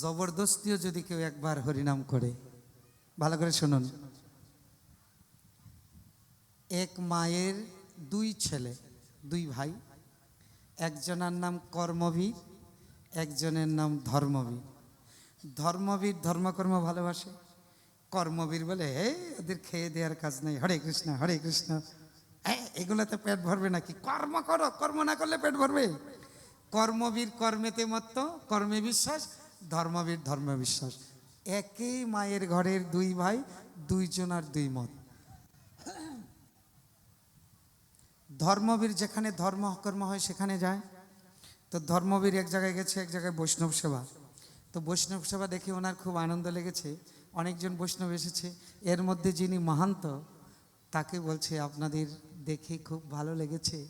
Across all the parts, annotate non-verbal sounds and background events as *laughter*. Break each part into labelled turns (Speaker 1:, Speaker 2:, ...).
Speaker 1: জবরদস্তিও যদি কেউ একবার হরিনাম করে। ভালো করে শুনুন। এক মায়ের দুই ছেলে, দুই ভাই। একজনের নাম কর্মবীর, একজনের নাম ধর্মবীর। ধর্মবীর ধর্মকর্ম ভালোবাসে। কর্মবীর বলে হে ওদের খেয়ে দেওয়ার কাজ নেই। হরে কৃষ্ণ হরে কৃষ্ণ। হ্যাঁ এগুলোতে পেট ভরবে নাকি? কর্ম করো, কর্ম না করলে পেট ভরবে? কর্মবীর কর্মেতে মত্ত, কর্মে বিশ্বাস ধর্মবীর ধর্ম বিশ্বাস একই মায়ের ঘরের দুই ভাই দুইজনার দুই মত। ধর্মবীর যেখানে ধর্ম কর্ম হয় সেখানে যায়। তো ধর্মবীর এক জায়গায় গেছে, এক জায়গায় বৈষ্ণব সেবা। তো বৈষ্ণব সেবা দেখে ওনার খুব আনন্দ লেগেছে। অনেকজন বৈষ্ণব এসেছে। এর মধ্যে যিনি মাহান্ত, তাকে বলছে, আপনাদের দেখে খুব ভালো লেগেছে।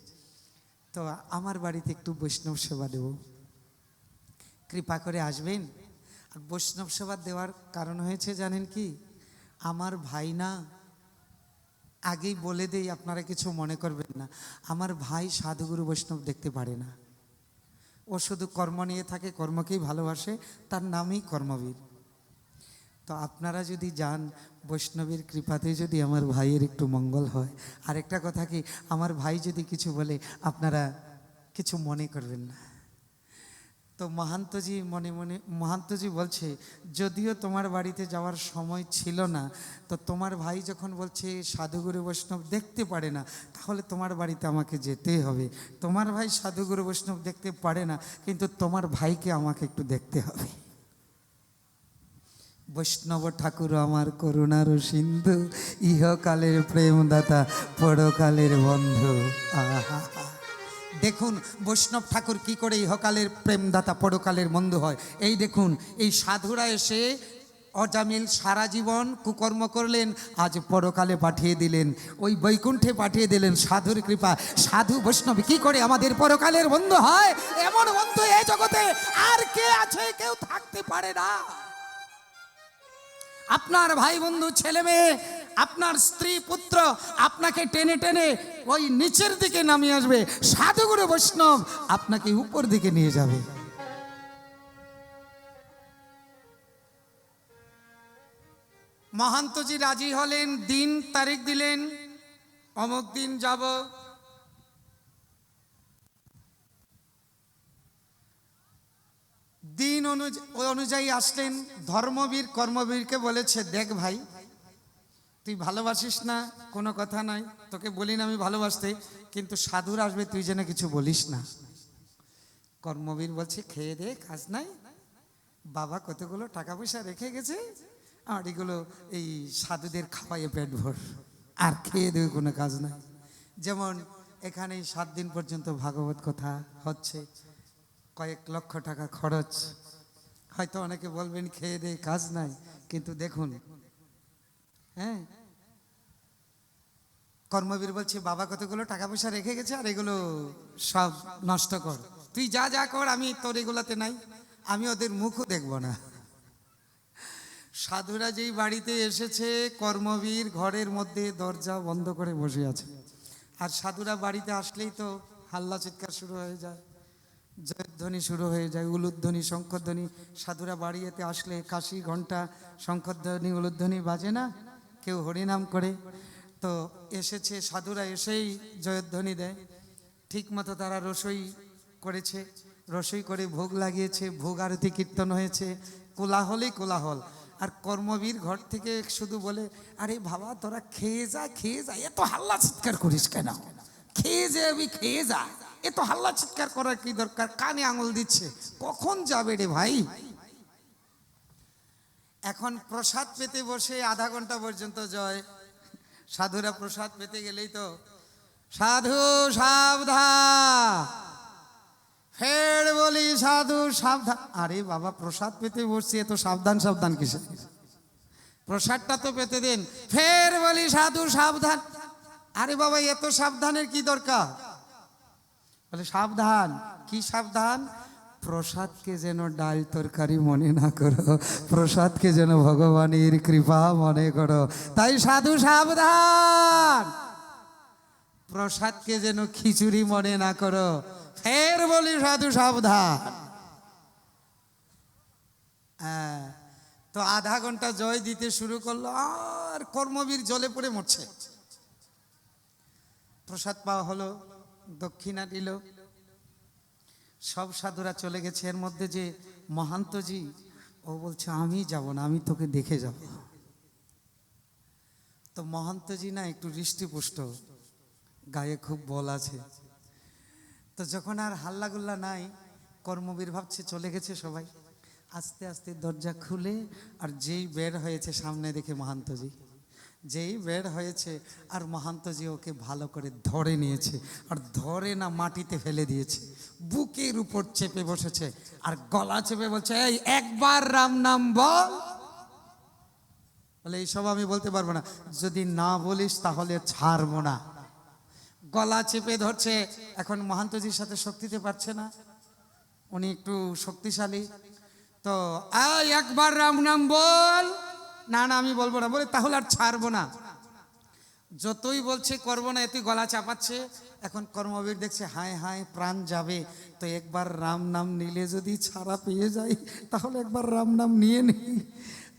Speaker 1: তো আমার বাড়িতে একটু বৈষ্ণব সেবা দেব। কৃপা করে আসবেন। আর বৈষ্ণব সেবা দেওয়ার কারণ হয়েছে জানেন কি? আমার ভাই না, আগেই বলে দেই, আপনারা কিছু মনে করবেন না। আমার ভাই সাধুগুরু বৈষ্ণব দেখতে পারে না। ও শুধু কর্ম নিয়ে থাকে, কর্মকেই ভালোবাসে, তার নামই কর্মবীর। তো আপনারা যদি যান, বৈষ্ণবীর কৃপাতে যদি আমার ভাইয়ের একটু মঙ্গল হয়। আরেকটা কথা কি, আমার ভাই যদি কিছু বলে, আপনারা কিছু মনে করবেন না। তো মহান্তজি মনে মনে, মহান্তজি বলছে, যদিও তোমার বাড়িতে যাওয়ার সময় ছিল না, তো তোমার ভাই যখন বলছে, সাধুগুরু বৈষ্ণব দেখতে পারে না, তাহলে তোমার বাড়িতে আমাকে যেতেই হবে। তোমার ভাই সাধুগুরু বৈষ্ণব দেখতে পারে না, কিন্তু তোমার ভাইকে আমাকে একটু দেখতে হবে। বৈষ্ণব ঠাকুর আমার করুণার সিন্ধু, ইহকালের প্রেমদাতা, পরকালের বন্ধু। আহা। দেখুন, বৈষ্ণব ঠাকুর কি করে ইহকালের প্রেমদাতা পরকালের বন্ধু হয়? এই দেখুন, এই সাধুরা এসে অজামিল সারা জীবন কুকর্ম করলেন, আজ পরকালে পাঠিয়ে দিলেন, ওই বৈকুণ্ঠে পাঠিয়ে দিলেন সাধুর কৃপা। সাধু বৈষ্ণব কি করে আমাদের পরকালের বন্ধু হয়? এমন বন্ধু এই জগতে আর কে আছে? কেউ থাকতে পারে না। আপনার ভাই বন্ধু, ছেলে মেয়ে আপনার স্ত্রী পুত্র আপনাকে টেনে টেনে ওই নিচের দিকে নামিয়ে আসবে। সাধুগুরু বৈষ্ণব আপনাকে উপর দিকে নিয়ে যাবে। মহান্তজি রাজি হলেন, দিন তারিখ দিলেন, অমুক দিন যাব। দিন অনুযায়ী অনুযায়ী আসলেন, ধর্মবীর কর্মবীরকে বলেছে, দেখ ভাই তুই ভালোবাসিস না, কোনো কথা নাই। তোকে বলি না আমি ভালোবাসতে, কিন্তু সাধুর আসবে, তুই যেন কিছু বলিস না। কর্মবীর বলছে, খেয়ে দে, কাজ নাই। বাবা কতগুলো টাকা পয়সা রেখে গেছে আর এগুলো এই সাধুদের খাওয়াইয়ে পেট ভর। আর খেয়ে দেবে, কোনো কাজ নাই। যেমন এখানে সাত দিন পর্যন্ত ভাগবত কথা হচ্ছে। কয়েক লক্ষ টাকা খরচ। হয়তো অনেকে বলবেন, খেয়ে দে, কাজ নাই। কিন্তু দেখুন হ্যাঁ। কর্মবীর বলছে, বাবা কতগুলো টাকা পয়সা রেখে গেছে আর এগুলো সব নষ্ট কর। তুই যা যা কর, আমি তোর এগুলোতে নাই। আমি ওদের মুখও দেখব না। সাধুরা যেই বাড়িতে এসেছে, কর্মবীর ঘরের মধ্যে দরজা বন্ধ করে বসে আছে। আর সাধুরা বাড়িতে আসলেই তো হাল্লা চিৎকার শুরু হয়ে যায়, জয়ধ্বনি শুরু হয়ে যায়, উলুধ্বনি, শঙ্খধ্বনি। সাধুরা বাড়িতে আসলে কাশি ঘণ্টা শঙ্খধ্বনি, উলুধ্বনি বাজে না? কেউ হরিনাম করে, তো এসেছে সাধুরা এসেই জয়ধ্বনি দেয়। ঠিক মতো তারা রসই করেছে, রসই করে ভোগ লাগিয়েছে, ভোগ আরতি কীর্তন হয়েছে, কোলাহলই কোলাহল। আর কর্মবীর ঘর থেকে শুধু বলে, আরে বাবা, তোরা খেয়ে যা খেয়ে যা, এত হাল্লা চিৎকার করিস কেন? খেয়ে যাবি খেয়ে যা, এত হাল্লা চিৎকার করার কি দরকার? কানে আঙুল দিচ্ছে, কখন যাবে রে ভাই? এখন প্রসাদ পেতে বসে আধা ঘণ্টা পর্যন্ত জয়। সাধুরা প্রসাদ পেতে গেলেই তো। সাধু সাবধান। ফের বলি সাধু সাবধান। আরে বাবা, প্রসাদ পেতে বসছি, এত সাবধান সাবধান কিসে? প্রসাদটা তো পেতে দিন। ফের বলি সাধু সাবধান। আরে বাবা, এত সাবধানের কি দরকার? বলে, সাবধান। কি সাবধান? প্রসাদকে যেন ডাল তরকারি মনে না করো, প্রসাদকে যেন ভগবানের কৃপা মনে করো। তাই সাধু সাবধান! প্রসাদকে যেন খিচুড়ি মনে না করো, ফের বলি সাধু সাবধান। হ্যাঁ তো আধা ঘণ্টা জয় দিতে শুরু করল, আর কর্মবীর জলে পড়ে মরছে। প্রসাদ পাওয়া হলো, দক্ষিণা দিল। সব সাধুরা চলে গেছে, এর মধ্যে যে মহান্তজি, ও বলছে, আমি যাব না, আমি তোকে দেখে যাব। তো মহান্তজি না একটু হৃষ্টিপুষ্ট গায়ে খুব বল আছে। তো যখন আর হাল্লাগুল্লা নাই, কর্মবীর ভাবছে, চলে গেছে সবাই। আস্তে আস্তে দরজা খুলে আর যেই বের হয়েছে সামনে দেখে মহান্তজি। যেই বের হয়েছে আর মহান্তজি ওকে ভালো করে ধরে নিয়েছে আর ধরে না মাটিতে ফেলে দিয়েছে। বুকের উপর চেপে বসেছে আর গলা চেপে বলছে, এই, একবার রাম নাম বল। বলে, এইসব আমি বলতে পারব না। যদি না বলিস তাহলে ছাড়বো না। গলা চেপে ধরছে। এখন মহান্তজির সাথে শক্তিতে পারছে না। উনি একটু শক্তিশালী। তো, এই, একবার রাম নাম বল। না না, আমি বলব না। বলে, তাহলে আর ছাড়বো না। যতই বলছে, করব না এতই গলা চাপাচ্ছে। এখন কর্মবীর দেখছে, হায় হায়, প্রাণ যাবে। তো একবার রাম নাম নিলে যদি ছাড়া পেয়ে যাই, তাহলে একবার রাম নাম নিয়ে নিই।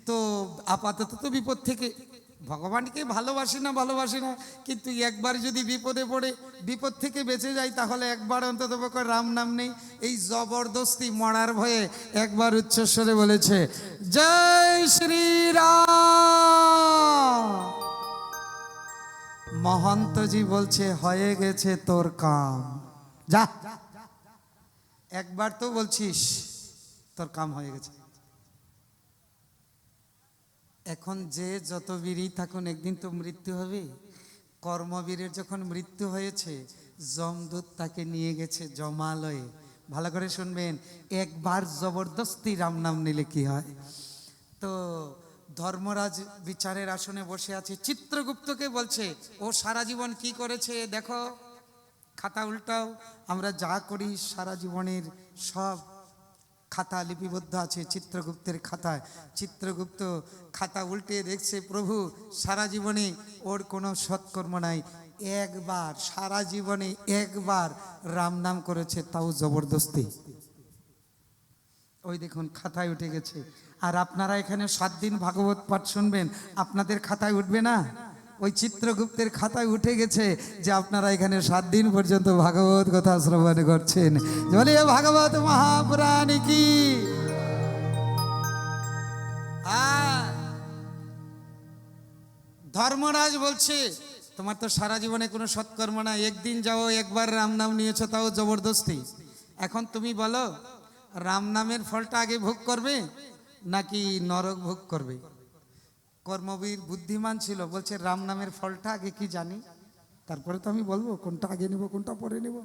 Speaker 1: তো আপাতত তো বিপদ থেকে ভগবানকে ভালোবাসি না ভালোবাসি না, কিন্তু একবার যদি বিপদে পড়ে, বিপদ থেকে বেঁচে যায় তাহলে একবার অন্তত রাম নাম নেই। এই জবরদস্তি মরার ভয়ে একবার উচ্চস্বরে বলেছে, জয় শ্রীরাম। মহন্তজি বলছে, হয়ে গেছে তোর কাম। যা। একবার তো বলছিস, তোর কাম হয়ে গেছে। এখন যে যত বীরই থাকুন, একদিন তো মৃত্যু হবে। কর্মবীরের যখন মৃত্যু হয়েছে, যমদূত তাকে নিয়ে গেছে জমালয়ে। ভালো করে শুনবেন, একবার জবরদস্তি রাম নাম নিলে কি হয়? তো ধর্মরাজ বিচারের আসনে বসে আছে, চিত্রগুপ্তকে বলছে, ও সারা জীবন কি করেছে? দেখো, খাতা উল্টাও। আমরা যা করি, সারা জীবনের সব খাতা লিপিবদ্ধ আছে, চিত্রগুপ্তের খাতায় চিত্রগুপ্ত খাতা উল্টে দেখছে, প্রভু, সারা জীবনে ওর কোনো সৎকর্ম নাই। একবার, সারা জীবনে একবার রাম নাম করেছে, তাও জবরদস্তি। ওই দেখুন, খাতায় উঠে গেছে। আর আপনারা এখানে সাত দিন ভাগবত পাঠ শুনবেন, আপনাদের খাতায় উঠবে না? ওই চিত্রগুপ্তের খাতায় উঠে গেছে যে আপনারা এখানে সাত দিন পর্যন্ত ভাগবত কথা শ্রবণ করছেন। বলিয়ে ভাগবত মহাপুরাণ কি? আর ধর্মরাজ বলছে, তোমার তো সারা জীবনে কোনো সৎকর্ম না একদিন যাও, একবার রাম নাম নিয়েছো, তাও জবরদস্তি। এখন তুমি বলো, রাম নামের ফলটা আগে ভোগ করবে, নাকি নরক ভোগ করবে? কর্মবীর বুদ্ধিমান ছিল বলছে রাম নামের ফলটা আগে কি জানি? তারপরে তো আমি বলব কোনটা আগে নেব কোনটা পরে নেব।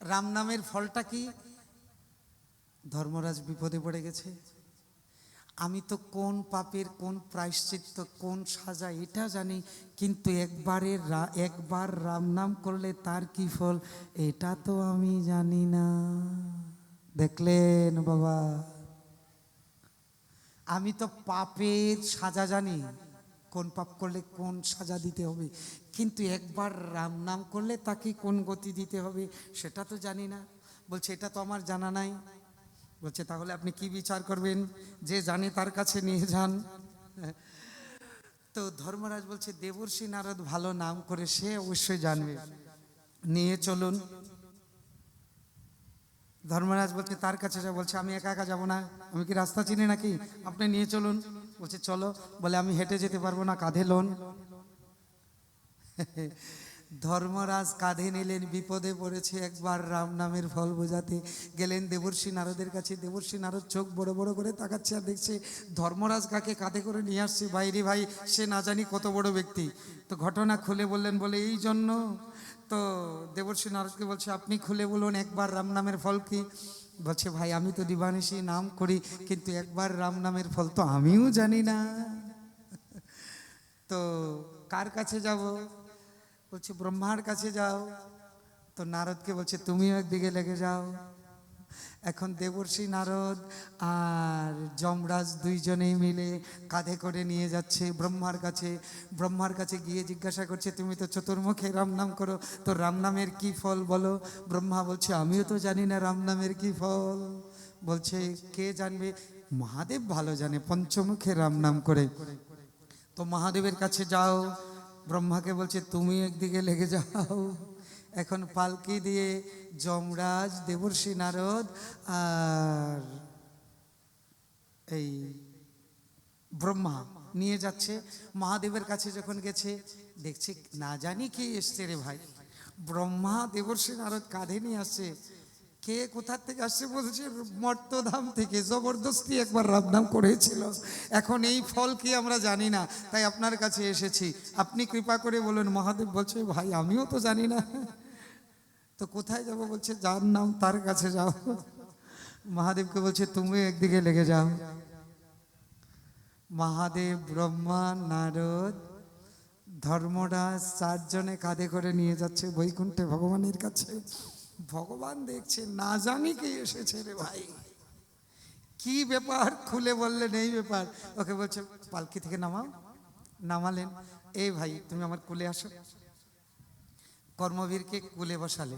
Speaker 1: রাম নামের ফলটা কি? ধর্মরাজ বিপদে পড়ে গেছে। আমি তো কোন পাপের কোন প্রায়শ্চিত্ত কোন সাজা এটা জানি কিন্তু একবারের রা- একবার রাম নাম করলে তার কি ফল? এটা তো আমি জানি না। দেখলেন বাবা। আমি তো পাপের সাজা জানি কোন পাপ করলে কোন সাজা দিতে হবে। কিন্তু একবার রাম নাম করলে তাকে কোন গতি দিতে হবে সেটা তো জানি না। বলছে, এটা তো আমার জানা নাই। বলছে, তাহলে আপনি কি বিচার করবেন? যে জানে তার কাছে নিয়ে যান। তো ধর্মরাজ বলছে, দেবর্ষী নারদ ভালো নাম করে সে অবশ্যই জানবে। নিয়ে চলুন। ধর্মরাজ বলছে, তার কাছে যা বলছে, আমি একা একা যাব না। আমি কি রাস্তা চিনি নাকি? আপনি নিয়ে চলুন। বলছে, চলো। বলে, আমি হেঁটে যেতে পারব না, কাঁধে লোন। ধর্মরাজ কাঁধে নিলেন, বিপদে পড়েছে একবার রাম নামের ফল বোঝাতে। গেলেন দেবর্ষী নারদের কাছে। দেবর্ষী নারদ চোখ বড় বড় করে তাকাচ্ছে আর দেখছে, ধর্মরাজ কাকে কাঁধে করে নিয়ে আসছে? বাইরে ভাই, সে না জানি কত বড় ব্যক্তি। তো ঘটনা খুলে বললেন, বলে, এই জন্য তো দেবর্ষী নারদকে বলছে, আপনি খুলে বলুন একবার রাম নামের ফল কি? বলছে, ভাই, আমি তো দিবানিসি নাম করি, কিন্তু একবার রাম নামের ফল তো আমিও জানি না। তো কার কাছে যাব? বলছে, ব্রহ্মার কাছে যাও। তো নারদকে বলছে, তুমিও একদিকে লেগে যাও। এখন দেবর্ষী নারদ আর যমরাজ দুইজনেই মিলে কাঁধে করে নিয়ে যাচ্ছে ব্রহ্মার কাছে। ব্রহ্মার কাছে গিয়ে জিজ্ঞাসা করছে, তুমি তো চতুর্মুখে রাম নাম করো, তো রাম নামের কি ফল বলো? ব্রহ্মা বলছে, আমিও তো জানি না রাম নামের কি ফল। বলছে, কে জানবে? মহাদেব ভালো জানে, পঞ্চমুখে রাম নাম করে। তো মহাদেবের কাছে যাও। ব্রহ্মাকে বলছে, তুমি একদিকে লেগে যাও। এখন পালকি দিয়ে যমরাজ, দেবর্ষি নারদ আর এই ব্রহ্মা নিয়ে যাচ্ছে। মহাদেবের কাছে যখন গেছে, দেখছে, না জানি কে এসছে রে ভাই। ব্রহ্মা, দেবর্ষি নারদ কাঁধে নিয়ে আসছে। কে কোথার থেকে আসছে বলছে, মর্তধাম থেকে। জবরদস্তি একবার রামধাম করেছিল। এখন এই ফল কি আমরা জানি না, তাই আপনার কাছে এসেছি। আপনি কৃপা করে বলুন, মহাদেব বলছে, ভাই, আমিও তো জানি না। তো কোথায় যাব? বলছে, যার নাম তার কাছে যাও। মহাদেবকে বলছে, তুমি একদিকে লেগে যাও। মহাদেব, ব্রহ্মা, নারদ, ধর্মরাজ চারজনে কাঁধে করে নিয়ে যাচ্ছে বৈকুণ্ঠে ভগবানের কাছে। ভগবান দেখছে, না জানি কে এসেছে রে ভাই। কি ব্যাপার? খুলে বললেন, এই ব্যাপার। ওকে বলছে, পালকি থেকে নামাও। নামালেন। এই ভাই, তুমি আমার কুলে আসো। কর্মবীরকে কুলে বসালে।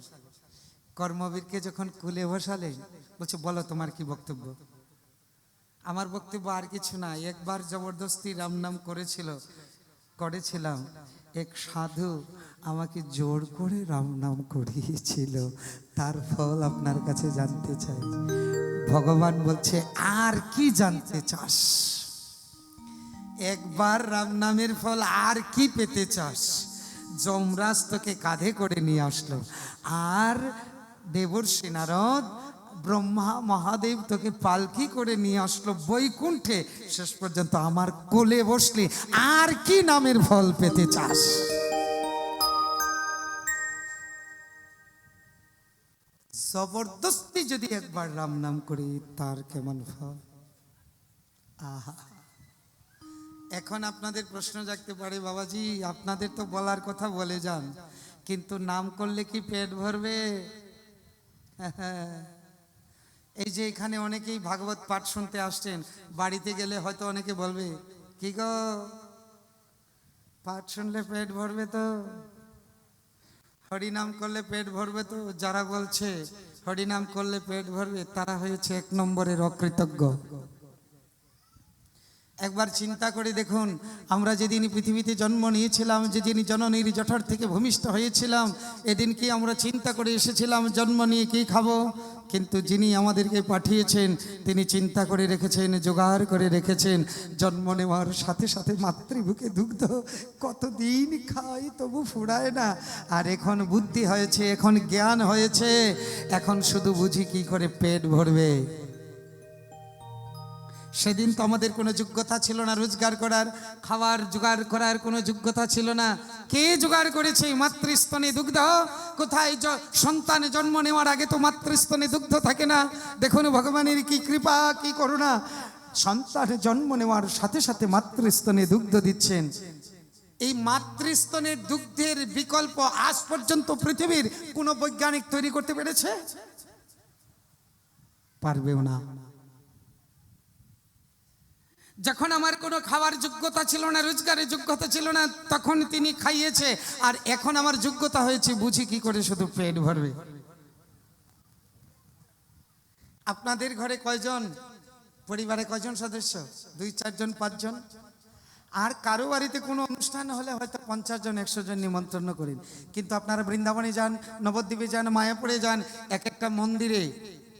Speaker 1: কর্মবীরকে যখন কুলে বসালে, বলছে, বলো তোমার কি বক্তব্য? আমার বক্তব্য আর কিছু না। একবার জবরদস্তি রাম নাম করেছিল, করেছিলাম। এক সাধু আমাকে জোর করে রাম নাম করিয়েছিল। তার ফল আপনার কাছে জানতে চাই। ভগবান বলছে, আর কি জানতে চাস? একবার রাম নামের ফল আর কি পেতে চাস? যমরাজ তোকে কাঁধে করে নিয়ে আসলো। আর দেবর্ষি নারদ ব্রহ্মা মহাদেব তোকে পালকি করে নিয়ে আসলো বৈকুণ্ঠে। শেষ পর্যন্ত আমার কোলে বসলি, আর কি নামের ফল পেতে চাস? জবরদস্তি যদি একবার রাম নাম করি, তার কেমন ফল? আহা। এখন আপনাদের প্রশ্ন জাগতে পারে, বাবাজি, আপনাদের তো বলার কথা বলে যান, কিন্তু নাম করলে কি পেট ভরবে? *laughs* এই যে এখানে অনেকেই ভাগবত পাঠ শুনতে আসছেন, বাড়িতে গেলে হয়তো অনেকে বলবে, কি গো? পাঠ শুনলে পেট ভরবে তো? হরিনাম করলে পেট ভরবে তো? যারা বলছে, হরিনাম করলে পেট ভরবে, তারা হয়েছে এক নম্বরের অকৃতজ্ঞ। একবার চিন্তা করে দেখুন, আমরা যেদিন পৃথিবীতে জন্ম নিয়েছিলাম, যেদিন জননীর জঠর থেকে ভূমিষ্ঠ হয়েছিলাম, এদিন কি আমরা চিন্তা করে এসেছিলাম, জন্ম নিয়ে কি খাব? কিন্তু যিনি আমাদেরকে পাঠিয়েছেন, তিনি চিন্তা করে রেখেছেন, জোগাড় করে রেখেছেন, জন্ম নেওয়ার সাথে সাথে মাতৃভুকে দুগ্ধ কতদিন খাই তবু ফুরায় না। আর এখন বুদ্ধি হয়েছে, এখন জ্ঞান হয়েছে, এখন শুধু বুঝি কি করে পেট ভরবে। সেদিন তো আমাদের কোনো যোগ্যতা ছিল না, রোজগার করার খাবার জোগাড় করার কোনো যোগ্যতা ছিল না। কে জোগাড় করেছে মাতৃস্তনে দুগ্ধ? কোথায় সন্তান জন্ম নেওয়ার আগে তো মাতৃস্তনে দুগ্ধ থাকে না? দেখুন ভগবানের কি কৃপা, কি করুণা। সন্তান জন্ম নেওয়ার সাথে সাথে মাতৃস্তনে দুগ্ধ দিচ্ছেন। এই মাতৃস্তনের দুগ্ধের বিকল্প আজ পর্যন্ত পৃথিবীর কোনো বৈজ্ঞানিক তৈরি করতে পেরেছে? পারবেও না। যখন আমার কোনো খাওয়ার যোগ্যতা ছিল না, রোজগারের যোগ্যতা ছিল না, তখন তিনি খাইয়েছে। আর এখন আমার যোগ্যতা হয়েছে, বুঝি কি করে শুধু পেট ভরবে? আপনাদের ঘরে কয়জন? পরিবারে কয়জন সদস্য? দুই, চারজন, পাঁচজন? আর কারও বাড়িতে কোনো অনুষ্ঠান হলে হয়তো পঞ্চাশ জন, একশো জন নিমন্ত্রণ করেন। কিন্তু আপনারা বৃন্দাবনে যান, নবদ্বীপে যান, মায়াপুরে যান, এক একটা মন্দিরে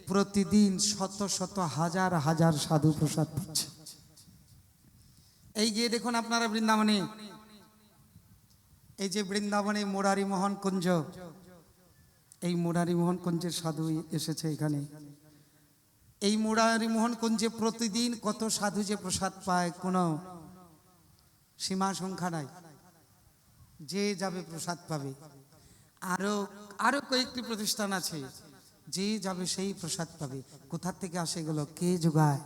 Speaker 1: প্রতিদিন শত শত, হাজার হাজার সাধু প্রসাদ পাচ্ছে। এই গিয়ে দেখুন আপনারা বৃন্দাবনে, এই যে বৃন্দাবনে মুরারি মোহন কুঞ্জ, এই মুরারি মোহন কুঞ্জের সাধু এসেছে এখানে। এই মুরারি মোহন কুঞ্জে প্রতিদিন কত সাধু যে প্রসাদ পায় কোনো সীমা সংখ্যা নাই। যে যাবে প্রসাদ পাবে। আরও আরও কয়েকটি প্রতিষ্ঠান আছে, যে যাবে সেই প্রসাদ পাবে। কোথার থেকে আসে এগুলো? কে যোগায়?